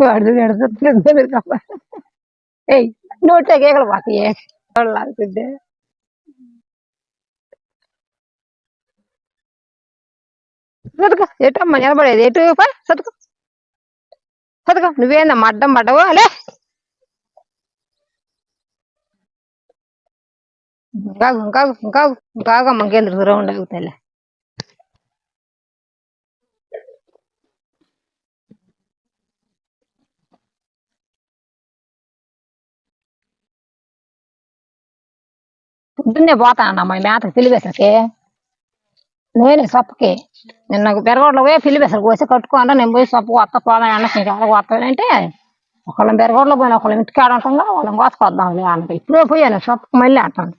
వాడు ఎడుతుంది ఏయ్ నోట్లో కేకలు పోతాయి లాగుతుంటే సతుక ఎటమ్మా నిలబడేది ఎటు పా సతుక సతుక నువ్వేందమ్మా అడ్డం పడ్డవు అలే ఇంకాగు ఇంకాగు ఇంకాగు ఇంకాగమ్మ ఇంకేంద్ర రౌండ్ ఆగుతాయిలే పొద్దున్నే పోతానమ్మా మేతకి పిలివేసరికి నేనే సొప్పకి. నిన్న బెరగోడలో పోయి పిలివేసరు కోసి కట్టుకోండి నేను పోయి సొప్పు కొత్త పోదాం అన్న నీకు ఎక్కడ కొత్తానంటే ఒకళ్ళని బెరగోడలో పోయిన ఒకళ్ళ ఇంటికి ఆడంటుందా వాళ్ళని కోసుకొద్దాం అంటే ఇప్పుడే పోయాను సొప్పకి మళ్ళీ అంటాను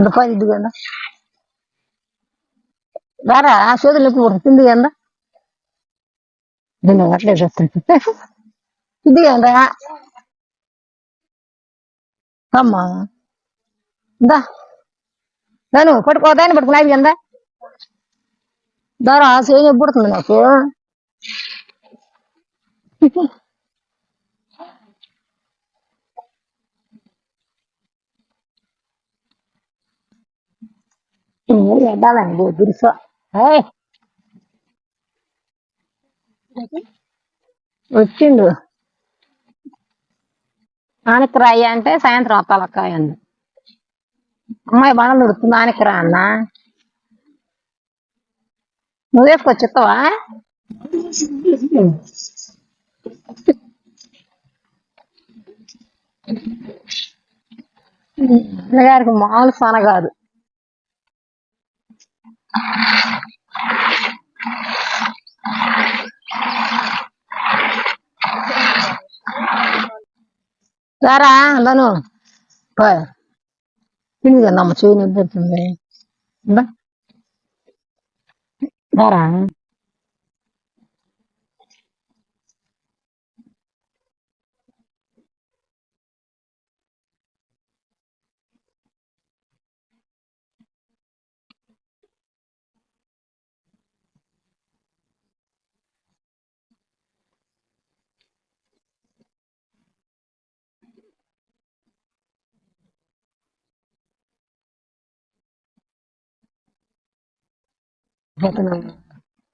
దుపాయి ఇది కదా రారా ఆ చేతులు ఎక్కువ తింది కదా నేను అట్లే చేస్తాను ఇది కదా అమ్మా. ఇందా నేను పట్టుకోదాన్ని పట్టుకున్నాయి కదా దారా సేమ్ పుడుతుంది నాకు? ఎడ్డాలండి దురుసు వచ్చిండు. ఆనకి రాయి అంటే సాయంత్రం వస్తాలక్కాయ అన్న అమ్మాయి బాణలు ఉడుతుంది ఆనకి రా అన్న. నువ్వు వేసుకొచ్చి అన్నగారికి మామూలు సన కాదు. రారా అందను తిని కదమ్మ చేయి నిబ్బుతుంది రారా.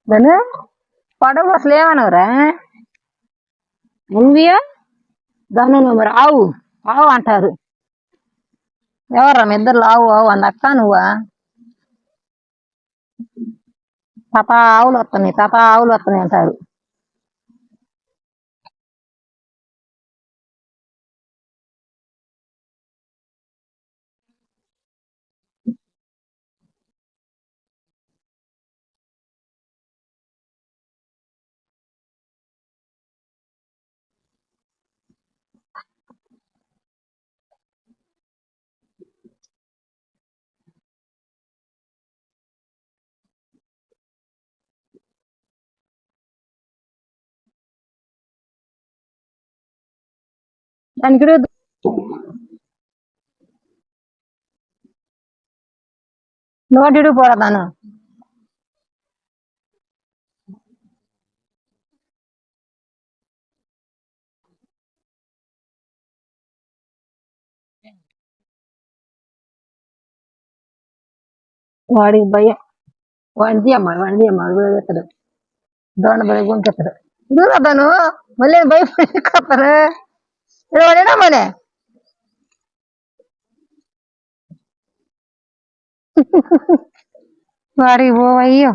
దాని పడవ అసలు ఏమనవరా? దాని మరి ఆవు. ఆవు అంటారు. ఎవరా మీ ఇద్దరు ఆవు ఆవు అంద. అక్క నువ్వా? తాత ఆవులు వస్తున్నాయి తాత ఆవులు వస్తున్నాయి అంటారు. దానికి నోటిడు పోడతాను వాడికి భయం వాడిది అమ్మ వాడిది అమ్మ వాడు కూడా చేస్తాడు దోణ బలి గుంకెత్తాడు దూరతాను మళ్ళీ રડે ના મને? મારી બહુ આયો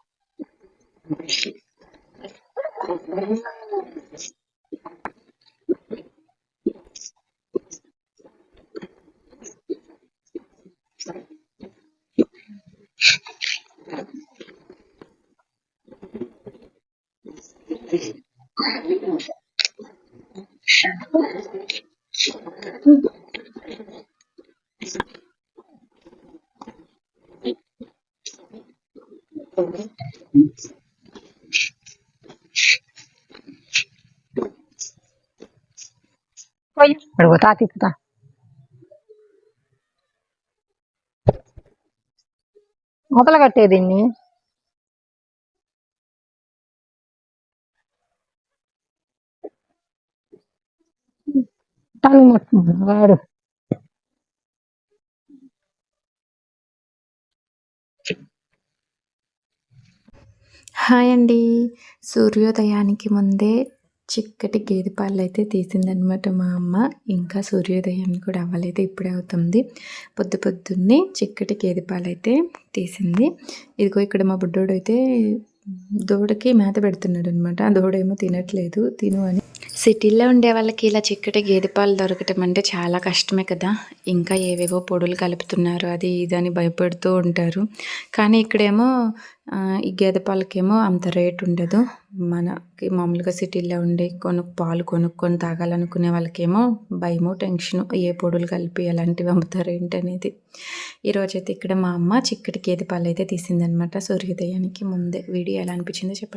बताती पता मतलब कटे दी టంగు ముట్టుకున్నాడు వాడు హాయ్ అండి. సూర్యోదయానికి ముందే చిక్కటి గేదె పాలు అయితే తీసిందనమాట మా అమ్మ. ఇంకా సూర్యోదయం కూడా అవ్వలేదు ఇప్పుడే అవుతుంది. పొద్దు పొద్దున్నే చిక్కటి గేదె పాలు అయితే తీసింది. ఇదిగో ఇక్కడ మా బుడ్డోడు అయితే దూడకి మేత పెడుతున్నాడు అనమాట దూడేమో తినట్లేదు తిను అని సిటీలో ఉండే వాళ్ళకి ఇలా చిక్కటి గేదె పాలు దొరకటం అంటే చాలా కష్టమే కదా. ఇంకా ఏవేవో పొడులు కలుపుతున్నారు అది ఇది అని భయపడుతూ ఉంటారు. కానీ ఇక్కడేమో ఈ గేదె పాలకేమో అంత రేట్ ఉండదు. మనకి మామూలుగా సిటీలో ఉండి కొను పాలు కొనుక్కొని తాగాలనుకునే వాళ్ళకేమో భయము టెన్షన్ ఏ పొడులు కలిపి ఎలాంటివి అమ్ముతారు ఏంటనేది ఈరోజైతే ఇక్కడ మా అమ్మ చిక్కటి గేదె పాలు అయితే తీసిందనమాట సూర్యోదయానికి ముందే. వీడియో ఎలా అనిపించిందో చెప్పండి.